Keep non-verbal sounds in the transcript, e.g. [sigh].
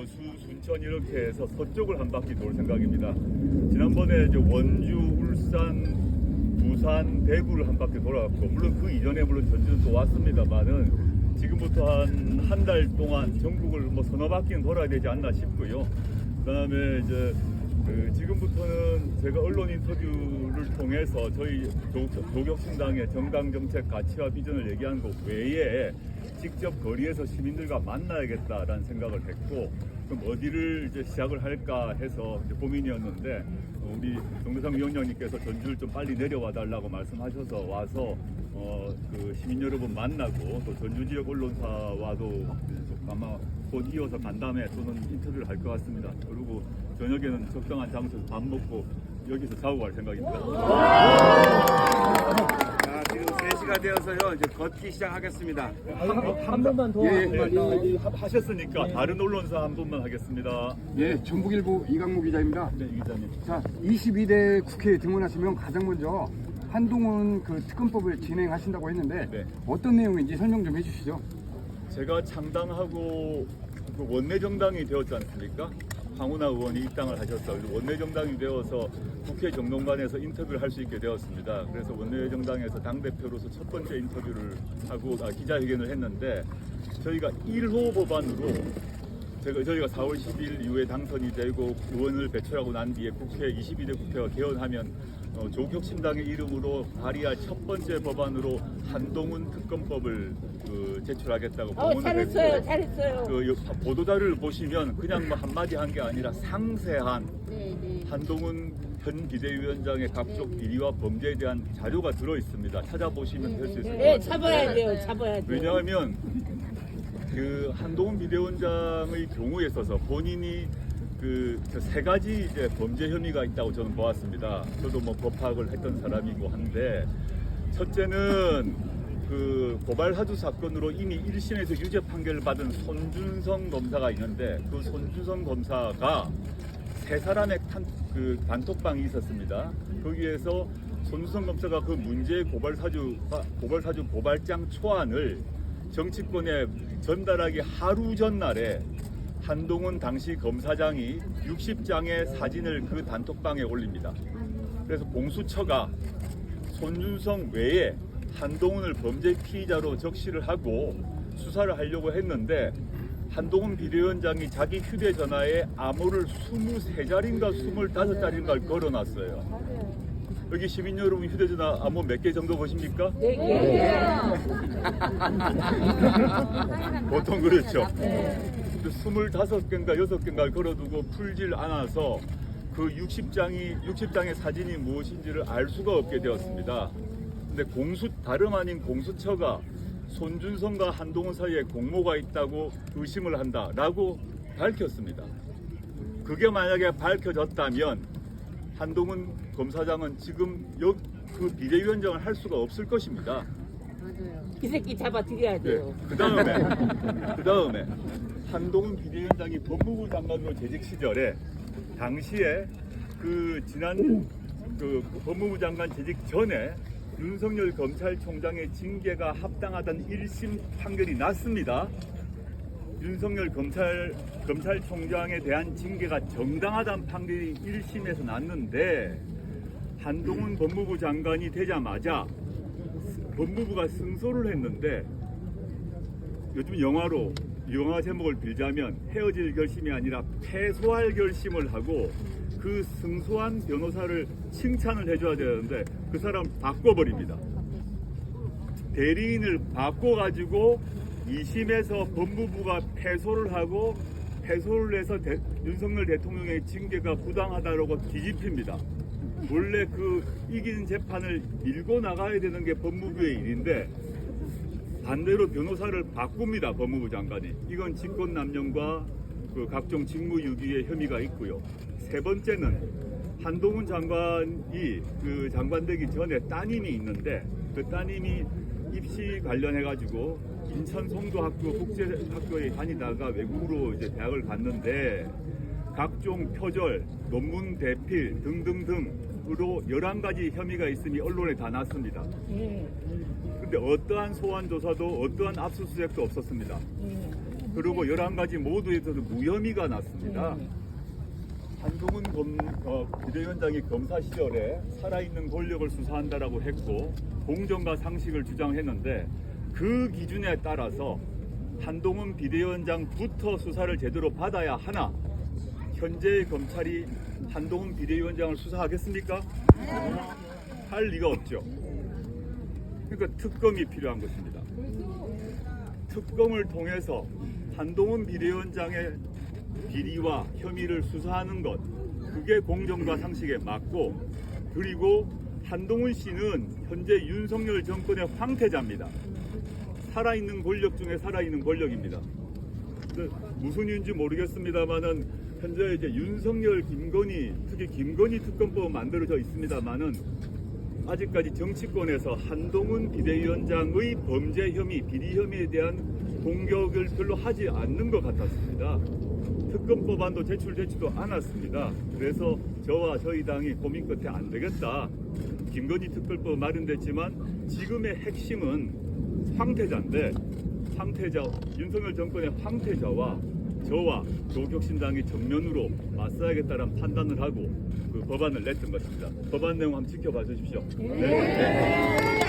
여수, 순천 이렇게 해서 서쪽을 한 바퀴 돌 생각입니다. 지난번에 이제 원주, 울산, 부산, 대구를 한 바퀴 돌아갔고 물론 그 이전에 물론 전주는 또 왔습니다만은 지금부터 한 한 달 동안 전국을 뭐 서너 바퀴는 돌아야 되지 않나 싶고요. 그다음에 이제 그 지금부터는 제가 언론 인터뷰를 통해서 저희 조, 조격신당의 정당 정책 가치와 비전을 얘기하는 것 외에 직접 거리에서 시민들과 만나야겠다라는 생각을 했고 그럼 어디를 이제 시작을 할까 해서 고민이었는데 어, 우리 정대상 위원장님께서 전주를 좀 빨리 내려와 달라고 말씀하셔서 와서 어, 그 시민 여러분 만나고 또 전주 지역 언론사와도 아마 곧 이어서 간담회 또는 인터뷰를 할 것 같습니다. 그리고 저녁에는 적당한 장소에서 밥 먹고 여기서 자고 갈 생각입니다. 자, 지금 3시가 되어서요. 이제 걷기 시작하겠습니다. 한 번만 더. 예, 예. 네, 하- 하셨으니까 다른 언론사 한 분만 하겠습니다. 예, 전북일보 이강무 기자입니다. 네, 이 기자님. 자, 22대 국회에 등원하시면 가장 먼저 한동훈 그 특검법을 진행하신다고 했는데 네. 어떤 내용인지 설명 좀 해주시죠. 제가 창당하고 그 원내정당이 되었지 않습니까? 황운하 의원이 입당을 하셨어. 그래서 원내정당이 되어서 국회 정론관에서 인터뷰를 할 수 있게 되었습니다. 그래서 원내정당에서 당대표로서 첫 번째 인터뷰를 하고 아, 기자회견을 했는데 저희가 1호 법안으로 제가 저희가 4월 10일 이후에 당선이 되고 의원을 배출하고 난 뒤에 국회 22대 국회가 개헌하면 어, 조국혁신당의 이름으로 발의할 첫 번째 법안으로 한동훈 특검법을 그 제출하겠다고 어, 공문을 잘했어요, 했고 잘했어요. 그 요- 보도자료를 보시면 그냥 뭐 한마디 한 게 아니라 상세한 네, 네. 한동훈 현 비대위원장의 각종 비리와 범죄에 대한 자료가 들어 있습니다. 찾아보시면 될 수 있을 것 네, 같아요. 잡아야 돼요, 잡아야 돼요. 왜냐하면 그 한동훈 비대위원장의 경우에 있어서 본인이 그세 가지 이제 범죄 혐의가 있다고 저는 보았습니다. 저도 뭐 법학을 했던 사람이고 한데 첫째는 그 고발 사주 사건으로 이미 1심에서 유죄 판결을 받은 손준성 검사가 있는데 그 손준성 검사가 세 사람의 탄, 그 단톡방이 있었습니다. 거기에서 손준성 검사가 그 문제 고발 사주 고발 사주 고발장 초안을 정치권에 전달하기 하루 전날에 한동훈 당시 검사장이 60장의 사진을 그 단톡방에 올립니다. 그래서 공수처가 손준성 외에 한동훈을 범죄 피의자로 적시를 하고 수사를 하려고 했는데 한동훈 비대위원장이 자기 휴대전화에 암호를 23자리인가 25자리인가를 걸어놨어요. 여기 시민 여러분 휴대전화 암호 몇 개 정도 보십니까? 네 개. [laughs] 보통 그렇죠. 근데 25개인가 6개인가를 걸어두고 풀질 않아서 그 60장이 60장의 사진이 무엇인지를 알 수가 없게 되었습니다. 근데 공수 다름 아닌 공수처가 손준성과 한동훈 사이에 공모가 있다고 의심을 한다라고 밝혔습니다. 그게 만약에 밝혀졌다면 한동훈 검사장은 지금 여, 그 비대위원장을 할 수가 없을 것입니다. 이 새끼 잡아 드려야 네. 돼요. 그 다음에 [laughs] 그 다음에 한동훈 비대위원장이 법무부 장관으로 재직 시절에 당시에 그 지난 그 법무부 장관 재직 전에 윤석열 검찰총장의 징계가 합당하다는 1심 판결이 났습니다. 윤석열 검찰 검찰총장에 대한 징계가 정당하다는 판결이 1심에서 났는데 한동훈 법무부 장관이 되자마자 법무부가 승소를 했는데 요즘 영화로 영화 제목을 빌자면 헤어질 결심이 아니라 패소할 결심을 하고 그 승소한 변호사를 칭찬을 해줘야 되는데 그 사람 바꿔버립니다. 대리인을 바꿔가지고 2심에서 법무부가 패소를 하고 패소를 해서 대- 윤석열 대통령의 징계가 부당하다고 뒤집힙니다. 원래 그 이기는 재판을 밀고 나가야 되는 게 법무부의 일인데 반대로 변호사를 바꿉니다 법무부 장관이. 이건 직권남용과 그 각종 직무유기의 혐의가 있고요. 세 번째는 한동훈 장관이 그 장관 되기 전에 따님이 있는데 그 따님이 입시 관련해 가지고 인천 송도학교 국제학교에 다니다가 외국으로 이제 대학을 갔는데 각종 표절, 논문 대필 등등등 으로 11가지 혐의가 있음이 언론에 다 났습니다. 예, 근데 어떠한 소환 조사도 어떠한 압수수색도 없었습니다. 예. 그리고 11가지 모두에서도 무혐의가 났습니다. 한동훈 검, 어, 비대위원장이 검사 시절에 살아있는 권력을 수사한다라고 했고 공정과 상식을 주장했는데 그 기준에 따라서 한동훈 비대위원장부터 수사를 제대로 받아야 하나 현재 검찰이 한동훈 비대위원장을 수사하겠습니까? 할 리가 없죠. 그러니까 특검이 필요한 것입니다. 특검을 통해서 한동훈 비대위원장의 비리와 혐의를 수사하는 것 그게 공정과 상식에 맞고 그리고 한동훈 씨는 현재 윤석열 정권의 황태자입니다. 살아있는 권력 중에 살아있는 권력입니다. 그 무슨 이유인지 모르겠습니다만은 현재 이제 윤석열, 김건희 특히 김건희 특검법 만들어져 있습니다만은 아직까지 정치권에서 한동훈 비대위원장의 범죄 혐의, 비리 혐의에 대한 공격을 별로 하지 않는 것 같았습니다. 특검 법안도 제출되지도 않았습니다. 그래서 저와 저희 당이 고민 끝에 안 되겠다. 김건희 특별법 마련됐지만 지금의 핵심은 황태자인데 황태자 윤석열 정권의 황태자와 저와 조국혁신당이 정면으로 맞서야겠다는 판단을 하고 그 법안을 냈던 것입니다. 법안 내용 한번 지켜봐 주십시오. 네.